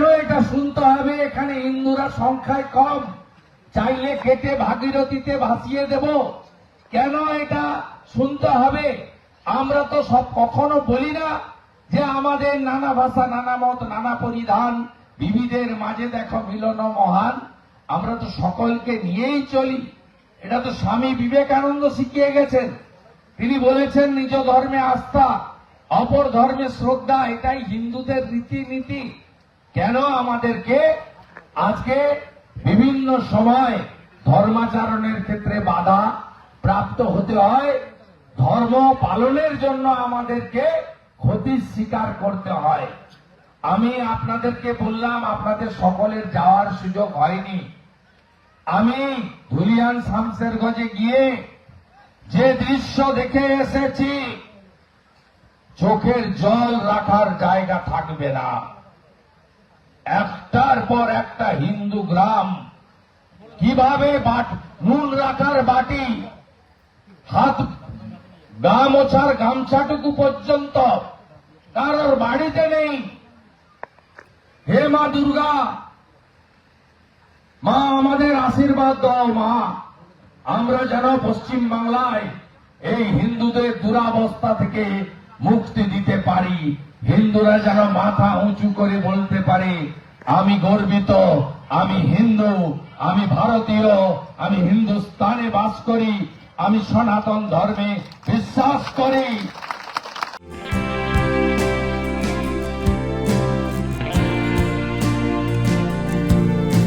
কেন এটা শুনতে হবে? এখানে হিন্দুরা সংখ্যায় কম। চাইলে কেটে ভাগীরথীতে ভাসিয়ে দেব। কেন এটা শুনতে হবে? আমরা তো সব কখনো বলি না যে আমাদের নানা ভাষা, নানা মত, নানা পরিধান, বিবিধের মাঝে দেখো মিলন মহান। আমরা তো সকলকে নিয়েই চলি। এটা তো স্বামী বিবেকানন্দ শিখিয়ে গেছেন। তিনি বলেছেন, নিজ ধর্মে আস্থা, অপর ধর্মে শ্রদ্ধা, এটাই হিন্দুদের রীতিনীতি। কেন আমাদেরকে আজকে বিভিন্ন সময় ধর্মাচরণের ক্ষেত্রে বাধা প্রাপ্ত হতে হয়? ধর্ম পালনের জন্য আমাদেরকে ক্ষতির স্বীকার করতে হয়। আমি আপনাদেরকে বললাম, আপনাদের সকলের যাওয়ার সুযোগ হয়নি। আমি ধুলিয়ান শামসের গজে গিয়ে যে দৃশ্য দেখে এসেছি, চোখের জল রাখার জায়গা থাকবে না। একটার পর একটা হিন্দু গ্রাম। কীভাবে নুন রাখার বাটি? হাত গা মোছার গামছাটুকু পর্যন্ত। কারোর বাড়িতে নেই। হে মা দুর্গা। মা, আমাদের আশীর্বাদ দাও মা। আমরা যেন পশ্চিম বাংলায় এই হিন্দুদের দুরাবস্থা থেকে মুক্তি দিতে পারি। হিন্দুরা যেন মাথা উঁচু করে বলতে পারে আমি গর্বিত, আমি হিন্দু, আমি ভারতীয়, আমি হিন্দুস্তানে বাস করি, আমি সনাতন ধর্মে বিশ্বাস করি।